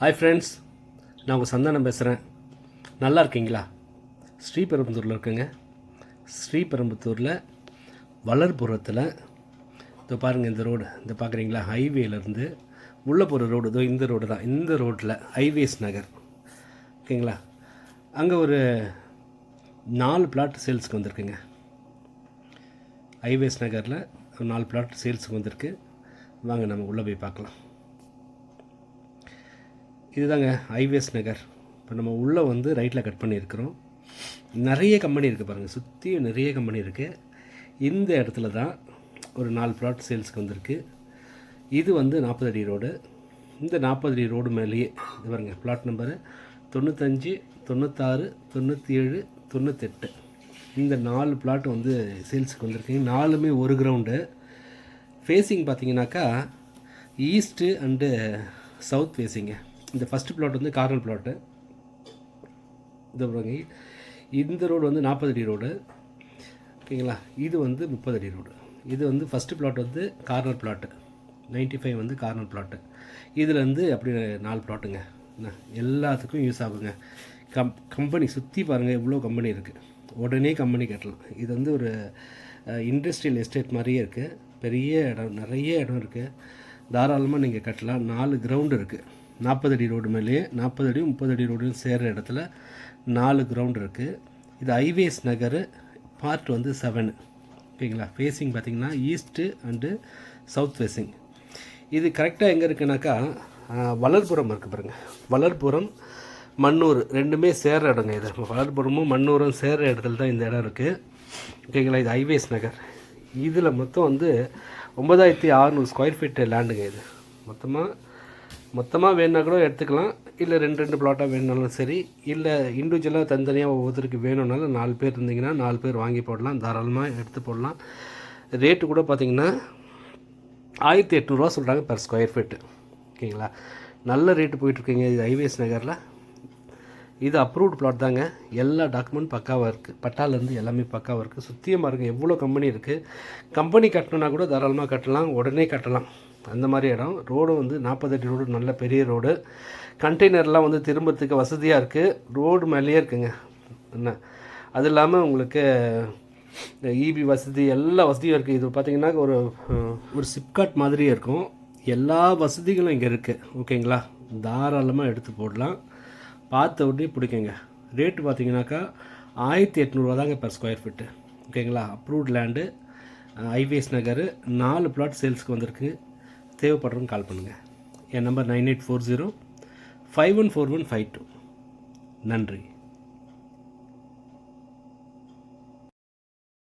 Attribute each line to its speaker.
Speaker 1: Hi friends நான் உங்கள் சந்தானம் பேசுகிறேன் நல்லா இருக்கீங்களா? ஸ்ரீபெரும்புத்தூரில் இருக்குங்க. ஸ்ரீபெரும்புத்தூரில் வளர்புறத்தில் இதோ பாருங்கள் இந்த ரோடு. இந்த பார்க்குறீங்களா? ஹைவேலேருந்து உள்ளே போகிற ரோடு. இதோ இந்த ரோடு தான். இந்த ரோட்டில் ஹைவேஸ் நகர். ஓகேங்களா? அங்கே ஒரு நாலு பிளாட் சேல்ஸுக்கு வந்திருக்குங்க. ஹைவேஸ் நகரில் ஒரு நாலு பிளாட் சேல்ஸுக்கு வந்திருக்கு. வாங்க நம்ம உள்ளே போய் பார்க்கலாம். இதுதாங்க ஹைவேஸ் நகர். இப்போ நம்ம உள்ளே வந்து ரைட்டில் கட் பண்ணியிருக்கிறோம். நிறைய கம்பெனி இருக்குது பாருங்கள் சுற்றி நிறைய கம்பெனி இருக்குது இந்த இடத்துல தான் ஒரு நாலு ப்ளாட் சேல்ஸ்க்கு வந்திருக்கு. இது வந்து நாற்பது அடி ரோடு இந்த நாற்பது அடி ரோடு மேலேயே இது பாருங்க ப்ளாட் நம்பரு தொண்ணூத்தஞ்சு தொண்ணூத்தாறு தொண்ணூற்றி ஏழு தொண்ணூத்தெட்டு. இந்த நாலு பிளாட் வந்து சேல்ஸுக்கு வந்திருக்குங்க நாலுமே ஒரு கிரவுண்டு ஃபேஸிங் பார்த்தீங்கன்னாக்கா ஈஸ்ட்டு அண்டு சவுத் ஃபேஸிங்க இந்த ஃபஸ்ட்டு பிளாட் வந்து கார்னர் பிளாட்டு இந்த பாருங்க இந்த ரோடு வந்து நாற்பது அடி ரோடு ஓகேங்களா? இது வந்து முப்பது அடி ரோடு இது வந்து ஃபஸ்ட்டு பிளாட் வந்து கார்னர் பிளாட்டு 95 ஃபைவ் வந்து கார்னர் பிளாட்டு இதுலேருந்து அப்படி நாலு பிளாட்டுங்க என்ன? எல்லாத்துக்கும் யூஸ் ஆகுங்க. கம் கம்பெனி சுற்றி பாருங்கள் எவ்வளோ கம்பெனி இருக்குது உடனே கம்பெனி கட்டலாம். இது வந்து ஒரு இண்டஸ்ட்ரியல் எஸ்டேட் மாதிரியே இருக்குது பெரிய இடம் நிறைய இடம் இருக்குது தாராளமாக நீங்கள் கட்டலாம். நாலு கிரவுண்டு இருக்குது நாற்பது அடி ரோடு மேலேயே நாற்பது அடி முப்பது அடி ரோடு சேர்கிற இடத்துல நாலு கிரவுண்ட் இருக்குது இது ஐவேஸ் நகர் பார்ட் வந்து செவனு ஓகேங்களா? ஃபேஸிங் பார்த்தீங்கன்னா ஈஸ்ட்டு அண்டு சவுத் ஃபேஸிங் இது கரெக்டாக எங்கே இருக்குனாக்கா வளர்புரம் இருக்குது பாருங்கள் வளர்புரம் மண்ணூர் ரெண்டுமே சேர்கிற இடங்க இது. வளர்புரமும் மண்ணூரும் சேர்கிற இடத்துல தான் இந்த இடம் இருக்குது ஓகேங்களா? இது ஐவேஸ் நகர். இதில் மொத்தம் வந்து ஒன்பதாயிரத்தி அறநூறு ஸ்கொயர் ஃபீட்டு லேண்டுங்க இது. மொத்தமாக மொத்தமாக வேணுனா கூட எடுத்துக்கலாம். இல்லை ரெண்டு ரெண்டு பிளாட்டாக வேணுனாலும் சரி. இல்லை இண்டிவிஜுவலாக தனித்தனியாக ஒவ்வொருத்தருக்கு வேணும்னாலும் நாலு பேர் இருந்தீங்கன்னா நாலு பேர் வாங்கி போடலாம். தாராளமாக எடுத்து போடலாம். ரேட்டு கூட பார்த்தீங்கன்னா ஆயிரத்தி எட்நூறுரூவா சொல்கிறாங்க பர் ஸ்கொயர் ஃபீட்டு ஓகேங்களா நல்ல ரேட்டு போயிட்டுருக்கீங்க இது ஐவேஸ் நகரில். இது அப்ரூவ்டு பிளாட் தாங்க. எல்லா டாக்குமெண்ட் பக்காவாக இருக்குது பட்டாலேருந்து எல்லாமே பக்காவாக இருக்குது சுத்தியமாக இருக்குது எவ்வளோ கம்பெனி இருக்குது கம்பெனி கட்டணுன்னா கூட தாராளமாக கட்டலாம். உடனே கட்டலாம். அந்த மாதிரி இடம். ரோடு வந்து நாற்பது அடி ரோடு நல்ல பெரிய ரோடு கண்டெய்னர்லாம் வந்து திரும்புறதுக்கு வசதியாக இருக்குது ரோடு மேலேயே இருக்குங்க. என்ன? அது இல்லாமல் உங்களுக்கு இபி வசதி எல்லா வசதியும் இருக்குது இது பார்த்திங்கன்னா ஒரு ஒரு சிப்காட் மாதிரியே இருக்கும். எல்லா வசதிகளும் இங்கே இருக்குது ஓகேங்களா தாராளமாக எடுத்து போடலாம். பார்த்த உடனே பிடிக்குங்க. ரேட்டு பார்த்தீங்கன்னாக்கா ஆயிரத்தி எட்நூறுவா தாங்க பெர் ஸ்கொயர் ஃபிட்டு ஓகேங்களா அப்ரூவ்ட் லேண்டு ஐவிஎஸ் நகர். நாலு பிளாட் சேல்ஸ்க்கு வந்திருக்கு. தேவைப்படுறவங்க கால் பண்ணுங்கள் என் number nine eight four zero five one four one five two நன்றி.